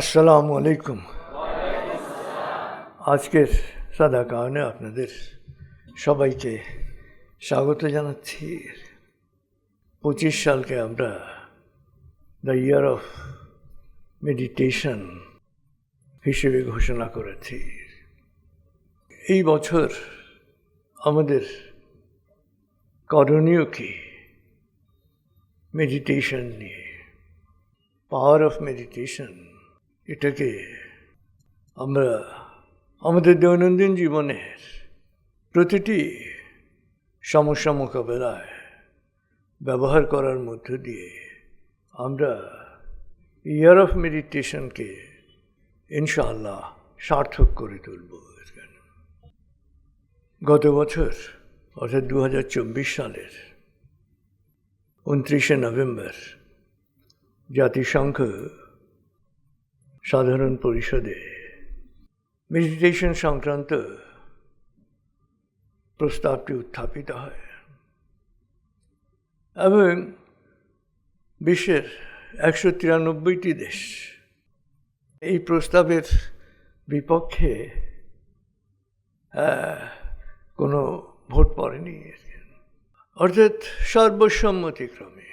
আসসালামু আলাইকুম। আজকের সাদা কারণে আপনাদের সবাইকে স্বাগত জানাচ্ছি। পঁচিশ সালকে আমরা দ্য ইয়ার অফ মেডিটেশন হিসেবে ঘোষণা করেছি। এই বছর আমাদের করণীয় কি? মেডিটেশন নিয়ে। পাওয়ার অফ মেডিটেশন এটাকে আমরা আমাদের দৈনন্দিন জীবনের প্রতিটি সমস্যা মোকাবেলায় ব্যবহার করার মধ্য দিয়ে আমরা ইয়ার অফ মেডিটেশনকে ইনশাআল্লাহ সার্থক করে তুলব। গত বছর, অর্থাৎ দু হাজার চব্বিশ সালের উনত্রিশে নভেম্বর, জাতিসংঘ সাধারণ পরিষদে। মেডিটেশন সংক্রান্ত প্রস্তাবটি উত্থাপিত হয়। এবং বিশ্বের একশো তিরানব্বইটি দেশ এই প্রস্তাবের বিপক্ষে কোনো ভোট পড়েনি। অর্থাৎ সর্বসম্মতিক্রমে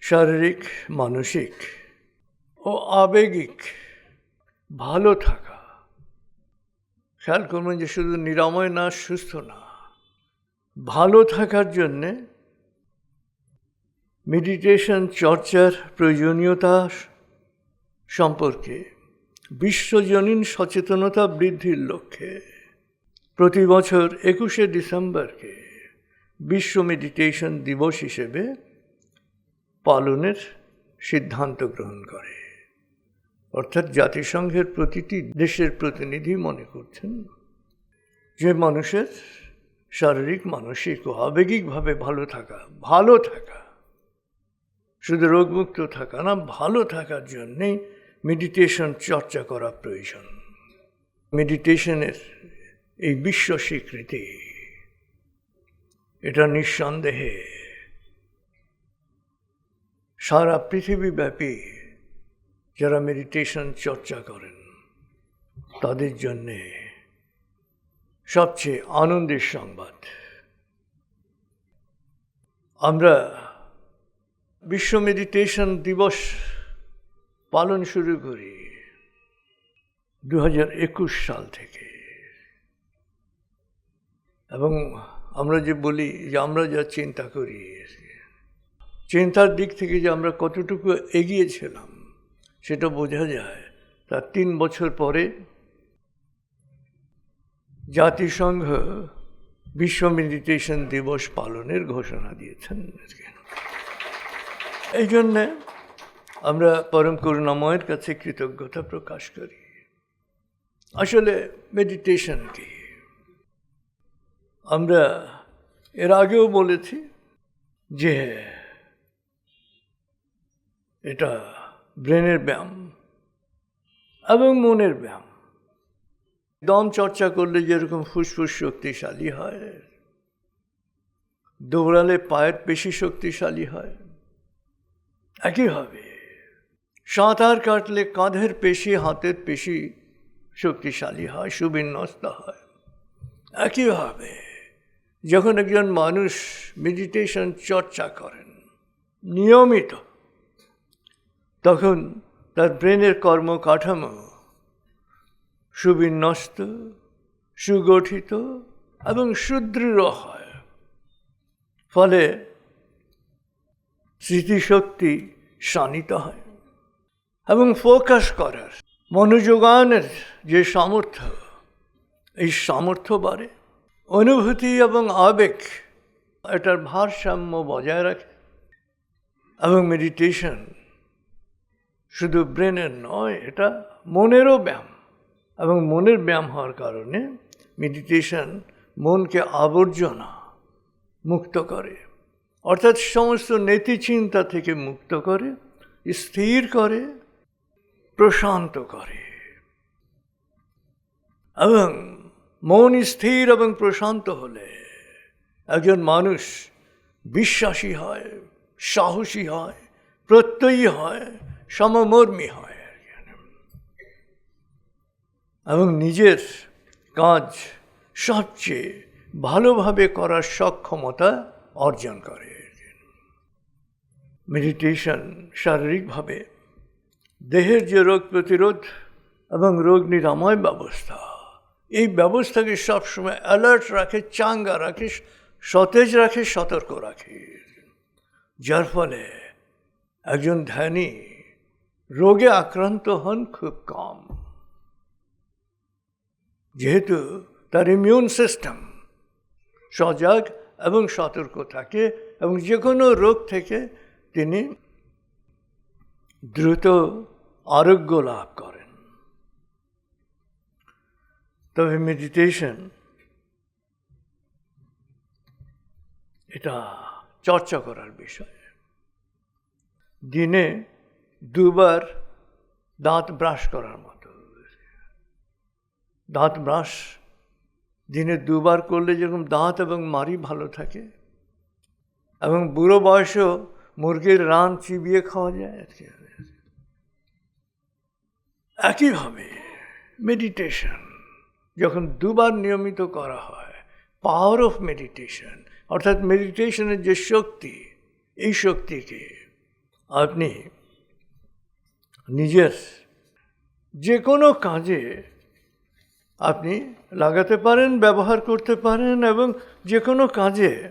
শারীরিক, মানসিক ও আবেগিক, ভালো থাকা। খেয়াল করবেন যে শুধু নিরাময় না, সুস্থ না। ভালো থাকার জন্যে মেডিটেশন চর্চার প্রয়োজনীয়তা সম্পর্কে বিশ্বজনীন সচেতনতা বৃদ্ধির লক্ষ্যে প্রতি বছর একুশে ডিসেম্বরকে বিশ্ব মেডিটেশন দিবস হিসেবে পালনের সিদ্ধান্ত গ্রহণ করে। অর্থাৎ জাতিসংঘের প্রতিটি দেশের প্রতিনিধি মনে করছেন যে মানুষের শারীরিক, মানসিক ও আবেগিকভাবে ভালো থাকা ভালো থাকা, শুধু রোগমুক্ত থাকা না, ভালো থাকার জন্যেই মেডিটেশন চর্চা করা প্রয়োজন। মেডিটেশনের এই বিশ্ব স্বীকৃতি, এটা নিঃসন্দেহে সারা পৃথিবীব্যাপী যারা মেডিটেশন চর্চা করেন, তাদের জন্যে সবচেয়ে আনন্দের সংবাদ। আমরা বিশ্ব মেডিটেশন দিবস পালন শুরু করি দু হাজার একুশ সাল থেকে। এবং আমরা যে বলি যে আমরা যা চিন্তা করি, চিন্তার দিক থেকে যে আমরা কতটুকু এগিয়েছিলাম সেটা বোঝা যায়। তার তিন বছর পরে জাতিসংঘ বিশ্ব মেডিটেশন দিবস পালনের ঘোষণা দিয়েছেন। এই জন্যে আমরা পরম করুণাময়ের কাছে কৃতজ্ঞতা প্রকাশ করি। আসলে মেডিটেশন কি? আমরা এর আগেও বলেছি যে এটা ব্রেনের ব্যায়াম এবং মনের ব্যায়াম। দম চর্চা করলে যেরকম ফুসফুস শক্তিশালী হয়, দৌড়ালে পায়ের পেশি শক্তিশালী হয়, একইভাবে সাঁতার কাটলে কাঁধের পেশি, হাতের পেশি শক্তিশালী হয়, সুবিন্যস্ত হয়। একইভাবে যখন একজন মানুষ মেডিটেশন চর্চা করেন, নিয়মিত তখন তার ব্রেনের কর্মকাঠামো সুবিন্যস্ত, সুগঠিত এবং সুদৃঢ় হয়। ফলে স্মৃতিশক্তি শানিত হয় এবং ফোকাস করার মনোযোগানের যে সামর্থ্য, এই সামর্থ্য বাড়ে। অনুভূতি এবং আবেগ এটার ভারসাম্য বজায় রাখে এবং মেডিটেশন শুধু ব্রেনের নয়, এটা মনেরও ব্যায়াম। এবং মনের ব্যায়াম হওয়ার কারণে মেডিটেশন মনকে আবর্জনা মুক্ত করে। অর্থাৎ সমস্ত নেতিচিন্তা থেকে মুক্ত করে, স্থির করে, প্রশান্ত করে। এবং মন স্থির এবং প্রশান্ত হলে একজন মানুষ বিশ্বাসী হয়, সাহসী হয়, প্রত্যয়ী হয় সমমর্মী হয়। এবং নিজের কাজ সবচেয়ে ভালোভাবে করার সক্ষমতা অর্জন করে মেডিটেশন শারীরিকভাবে দেহের যে রোগ প্রতিরোধ এবং রোগ নিরাময় ব্যবস্থা, এই ব্যবস্থাকে সবসময় অ্যালার্ট রাখে, চাঙ্গা রাখে, সতেজ রাখে, সতর্ক রাখে যার ফলে একজন ধ্যানী রোগে আক্রান্ত হন খুব কম। যেহেতু তার ইমিউন সিস্টেম সজাগ এবং সতর্ক থাকে এবং যে কোনো রোগ থেকে তিনি দ্রুত আরোগ্য লাভ করেন। তবে মেডিটেশন এটা চর্চা করার বিষয়। দিনে দুবার দাঁত ব্রাশ করার মতো। দাঁত ব্রাশ দিনে দুবার করলে যেরকম দাঁত এবং মারি ভালো থাকে, এবং বুড়ো বয়সেও মুরগির রান চিবিয়ে খাওয়া যায় আর কি একইভাবে মেডিটেশন যখন দুবার নিয়মিত করা হয় পাওয়ার অফ মেডিটেশন অর্থাৎ মেডিটেশনের যে শক্তি, এই শক্তিকে আপনি নিজের যে কোনো কাজে আপনি লাগাতে পারেন, ব্যবহার করতে পারেন এবং যে কোনো কাজে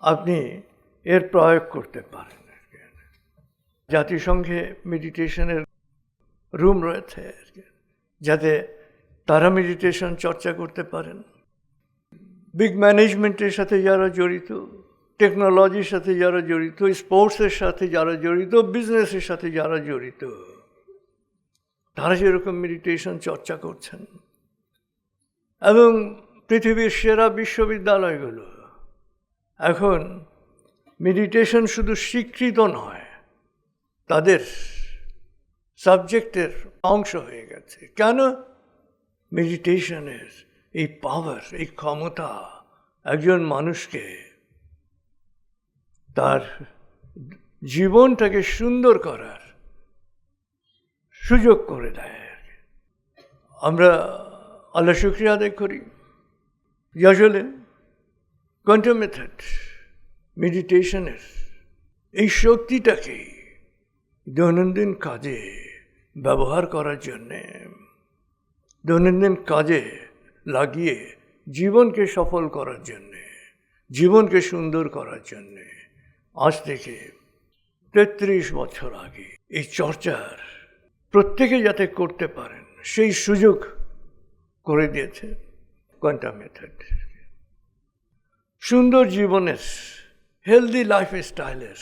আপনি এর প্রয়োগ করতে পারেন। জাতিসংঘে মেডিটেশনের রুম রয়েছে যাতে তারা মেডিটেশন চর্চা করতে পারেন। বিগ ম্যানেজমেন্টের সাথে যারা জড়িত টেকনোলজির সাথে যারা জড়িত স্পোর্টসের সাথে যারা জড়িত বিজনেসের সাথে যারা জড়িত, তারা যেরকম মেডিটেশন চর্চা করছেন। এবং পৃথিবীর সেরা বিশ্ববিদ্যালয়গুলো, এখন মেডিটেশন শুধু স্বীকৃত নয়, তাদের সাবজেক্টের অংশ হয়ে গেছে। কেন? মেডিটেশনের এই পাওয়ার এই ক্ষমতা একজন মানুষকে তার জীবনটাকে সুন্দর করার সুযোগ করে দেয়। আমরা আল্লাহ শুক্রিয়া আদায় করি। যে আসলে মেথড, মেডিটেশনের এই শক্তিটাকে দৈনন্দিন কাজে ব্যবহার করার জন্যে, দৈনন্দিন কাজে লাগিয়ে জীবনকে সফল করার জন্যে, জীবনকে সুন্দর করার জন্যে আজ থেকে তেত্রিশ বছর আগে এই চর্চার প্রত্যেকে যাতে করতে পারেন, সেই সুযোগ করে দিয়েছে কোয়ান্টাম মেথড। সুন্দর জীবনের, হেলদি লাইফ স্টাইলের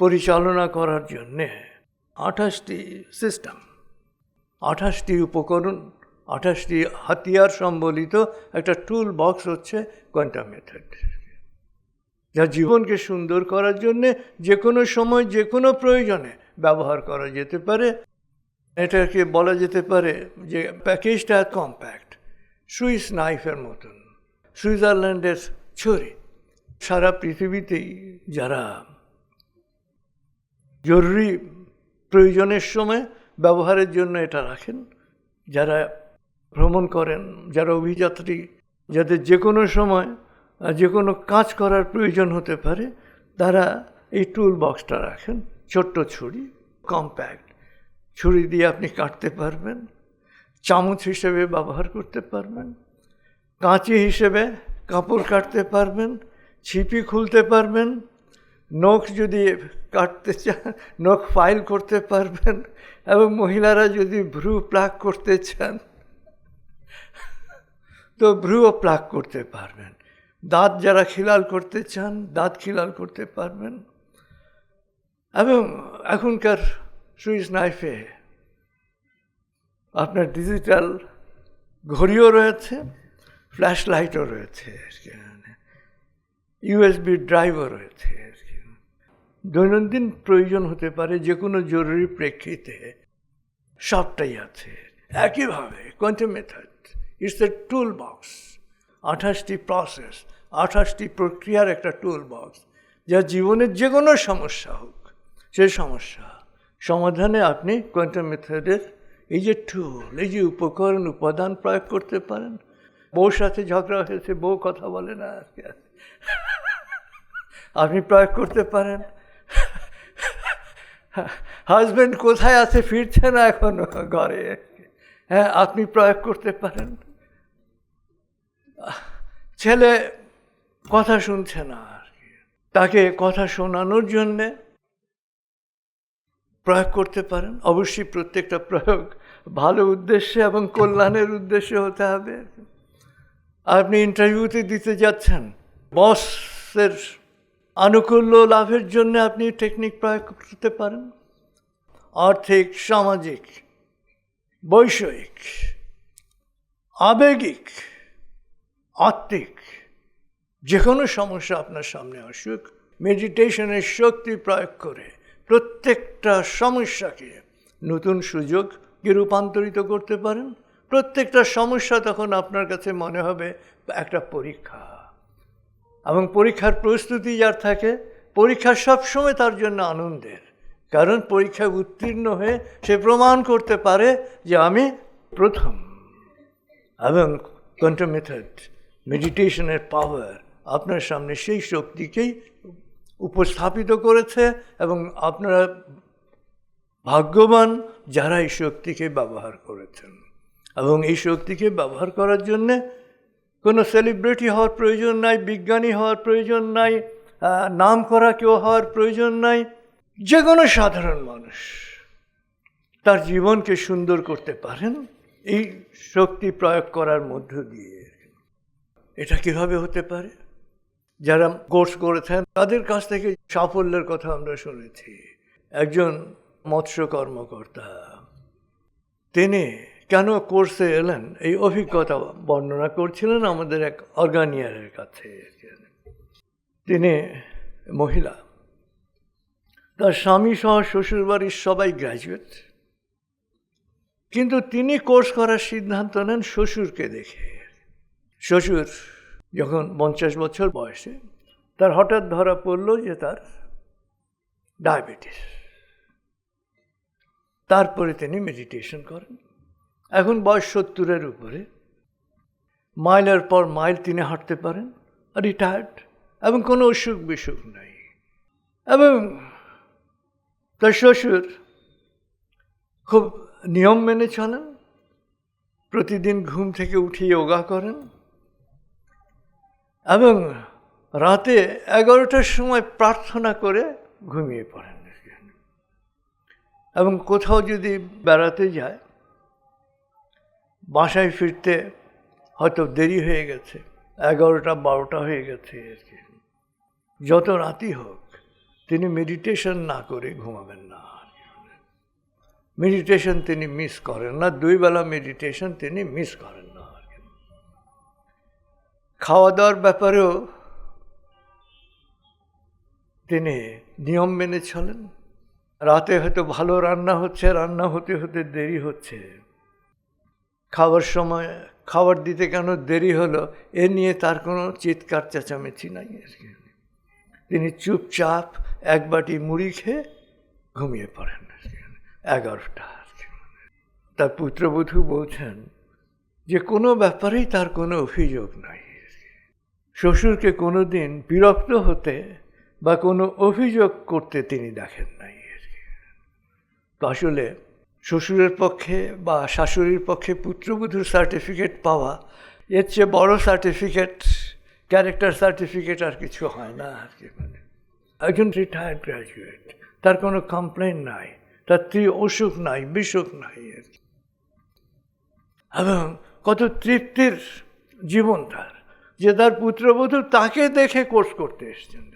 পরিচালনা করার জন্যে আঠাশটি সিস্টেম, আঠাশটি উপকরণ, আঠাশটি হাতিয়ার সম্বলিত একটা টুল বক্স হচ্ছে কোয়ান্টাম মেথড। যা জীবনকে সুন্দর করার জন্যে যে কোনো সময়, যে কোনো প্রয়োজনে ব্যবহার করা যেতে পারে। এটাকে বলা যেতে পারে যে প্যাকেজটা কম্প্যাক্ট, সুইস নাইফের মতন। সুইজারল্যান্ডের ছড়ি সারা পৃথিবীতেই যারা জরুরি প্রয়োজনের সময় ব্যবহারের জন্য এটা রাখেন, যারা ভ্রমণ করেন, যারা অভিযাত্রী, যাদের যে কোনো সময় যে কোনো কাজ করার প্রয়োজন হতে পারে, তারা এই টুল বক্সটা রাখেন, ছোট্ট ছুরি কম্প্যাক্ট ছুরি দিয়ে আপনি কাটতে পারবেন, চামচ হিসেবে ব্যবহার করতে পারবেন, কাঁচি হিসেবে কাপড় কাটতে পারবেন, ছিপি খুলতে পারবেন, নখ যদি কাটতে চান নখ ফাইল করতে পারবেন এবং মহিলারা যদি ভ্রু প্লাক করতে চান, তো ভ্রুও প্লাক করতে পারবেন। দাঁত যারা খিলাল করতে চান, দাঁত খিলাল করতে পারবেন। এবং এখনকার সুইচ নাইফে আপনার ডিজিটাল ঘড়িও রয়েছে ফ্ল্যাশ লাইটও রয়েছে ইউএসবি ড্রাইভও রয়েছে দৈনন্দিন প্রয়োজন হতে পারে যে কোনো জরুরি প্রেক্ষিতে। সবটাই আছে। একইভাবে quantum method it's a tool box আঠাশটি প্রসেস আঠাশটি প্রক্রিয়ার একটা টুল বক্স যা জীবনের যে কোনো সমস্যা হোক, সে সমস্যা সমাধানে আপনি কোয়ান্টাম মেথডের এই যে টুল এই যে উপকরণ, উপাদান প্রয়োগ করতে পারেন। বউর সাথে ঝগড়া হয়েছে, বউ কথা বলে না আপনি প্রয়োগ করতে পারেন। হাজব্যান্ড কোথায় আছে, ফিরছে না এখনও ঘরে। হ্যাঁ আপনি প্রয়োগ করতে পারেন। ছেলে কথা শুনছে না আর কি। তাকে কথা শোনানোর জন্যে প্রয়োগ করতে পারেন। অবশ্যই প্রত্যেকটা প্রয়োগ ভালো উদ্দেশ্যে এবং কল্যাণের উদ্দেশ্যে হতে হবে। আপনি ইন্টারভিউতে দিতে যাচ্ছেন, বসের আনুকূল্য লাভের জন্য আপনি টেকনিক প্রয়োগ করতে পারেন। আর্থিক, সামাজিক, বৈষয়িক, আবেগিক আত্মিক যে কোনো সমস্যা আপনার সামনে আসুক মেডিটেশনের শক্তি প্রয়োগ করে প্রত্যেকটা সমস্যাকে নতুন সুযোগকে রূপান্তরিত করতে পারেন। প্রত্যেকটা সমস্যা তখন আপনার কাছে মনে হবে একটা পরীক্ষা। এবং পরীক্ষার প্রস্তুতি যার থাকে, পরীক্ষা সবসময় তার জন্য আনন্দের। কারণ পরীক্ষায় উত্তীর্ণ হয়ে সে প্রমাণ করতে পারে যে আমি প্রথম। এবং কোয়ান্টাম মেথড মেডিটেশনের পাওয়ার আপনার সামনে সেই শক্তিকেই উপস্থাপিত করেছে এবং আপনারা ভাগ্যবান যারা এই শক্তিকে ব্যবহার করেছেন। এবং এই শক্তিকে ব্যবহার করার জন্যে কোনো সেলিব্রিটি হওয়ার প্রয়োজন নাই, বিজ্ঞানী হওয়ার প্রয়োজন নাই নাম করা কেউ হওয়ার প্রয়োজন নাই, যে কোনো সাধারণ মানুষ তার জীবনকে সুন্দর করতে পারেন, এই শক্তি প্রয়োগ করার মধ্য দিয়ে। এটা কীভাবে হতে পারে? যারা কোর্স করেছেন, তাদের কাছ থেকে সাফল্যের কথা আমরা শুনেছি। একজন মৎস্য কর্মকর্তা, তিনি কেন কোর্সে এলেন? এই অভিজ্ঞতা বর্ণনা করছিলেন আমাদের এক অর্গানিয়ারের কাছে। তিনি মহিলা। তার স্বামী সহ শ্বশুরবাড়ির সবাই গ্র্যাজুয়েট কিন্তু তিনি কোর্স করার সিদ্ধান্ত নেন শ্বশুরকে দেখে। শ্বশুর যখন পঞ্চাশ বছর বয়সে, তার হঠাৎ ধরা পড়ল যে তার ডায়াবেটিস। তারপরে তিনি মেডিটেশন করেন। এখন বয়স সত্তরের উপরে। মাইলের পর মাইল তিনি হাঁটতে পারেন রিটায়ার্ড এবং কোনো অসুখ বিসুখ নাই। এবং তার শ্বশুর খুব নিয়ম মেনে চলেন। প্রতিদিন ঘুম থেকে উঠে যোগা করেন। এবং রাতে এগারোটার সময় প্রার্থনা করে ঘুমিয়ে পড়েন এবং কোথাও যদি বেড়াতে যায়, বাসায় ফিরতে হয়তো দেরি হয়ে গেছে, এগারোটা, বারোটা হয়ে গেছে আর কি। যত রাতি হোক, তিনি মেডিটেশন না করে ঘুমাবেন না। মেডিটেশন তিনি মিস করেন না, দুই বেলা মেডিটেশন তিনি মিস করেন। খাওয়া দাওয়ার ব্যাপারেও তিনি নিয়ম মেনে চলেন রাতে হয়তো ভালো রান্না হচ্ছে, রান্না হতে হতে দেরি হচ্ছে খাওয়ার সময়, খাবার দিতে কেন দেরি হলো, এ নিয়ে তার কোনো চিৎকার চেঁচামেচি নাই আর তিনি চুপচাপ এক বাটি মুড়ি খেয়ে ঘুমিয়ে পড়েন। এগারোটা আর। তার পুত্রবধূ বলছেন যে, কোনো ব্যাপারেই তার কোনো অভিযোগ নাই শ্বশুরকে কোনো দিন বিরক্ত হতে বা কোনো অভিযোগ করতে তিনি দেখেন নাই। তো আসলে শ্বশুরের পক্ষে বা শাশুড়ির পক্ষে পুত্রবধূর সার্টিফিকেট পাওয়া, এর চেয়ে বড় সার্টিফিকেট ক্যারেক্টার সার্টিফিকেট আর কিছু হয় না আর কি মানে একজন রিটায়ার্ড গ্র্যাজুয়েট তার কোনো কমপ্লেন নাই, তার ত্রি অসুখ নাই বিসুখ নাই আর কি। এবং কত তৃপ্তির জীবন তার যে তার পুত্রবধূ তাকে দেখে কোর্স করতে এসছেন।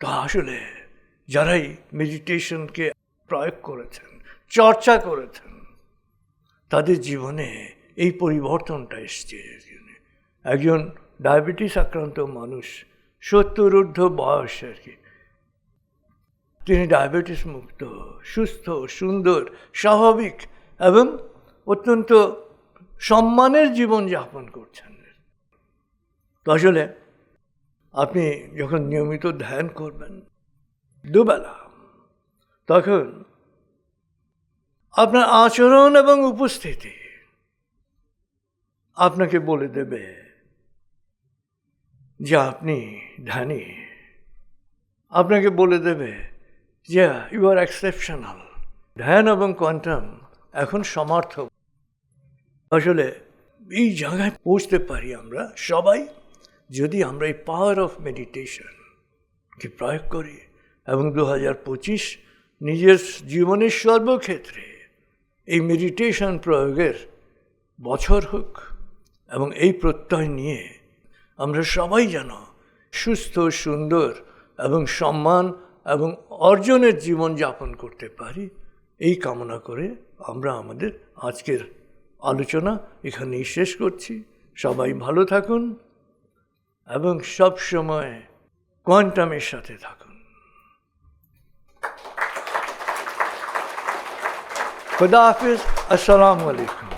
তো আসলে যারাই মেডিটেশনকে প্রয়োগ করেছেন, চর্চা করেছেন, তাদের জীবনে এই পরিবর্তনটা এসছে। একজন ডায়াবেটিস আক্রান্ত মানুষ, সত্তর ঊর্ধ্ব বয়স আর কি। তিনি ডায়াবেটিস মুক্ত, সুস্থ, সুন্দর, স্বাভাবিক এবং অত্যন্ত সম্মানের জীবন যাপন করছেন। তো আসলে আপনি যখন নিয়মিত ধ্যান করবেন দুবেলা, তখন আপনার আচরণ এবং উপস্থিতি আপনাকে বলে দেবে যে আপনি ধ্যানী। আপনাকে বলে দেবে যে ইউ আর এক্সেপশনাল ধ্যান এবং কোয়ান্টাম এখন সমার্থক। আসলে এই জায়গায় পৌঁছতে পারি আমরা সবাই। যদি আমরা এই পাওয়ার অফ মেডিটেশন মেডিটেশনকে প্রয়োগ করি এবং দু পঁচিশ নিজের জীবনের সর্বক্ষেত্রে এই মেডিটেশন প্রয়োগের বছর হোক এবং এই প্রত্যয় নিয়ে আমরা সবাই যেন সুস্থ, সুন্দর এবং সম্মান এবং অর্জনের জীবন যাপন করতে পারি, এই কামনা করে আমরা আমাদের আজকের আলোচনা এখানেই শেষ করছি। সবাই ভালো থাকুন। এবং সব সময় কোয়ান্টামের সাথে থাকুন। খুদা হাফিজ আসসালামু আলাইকুম।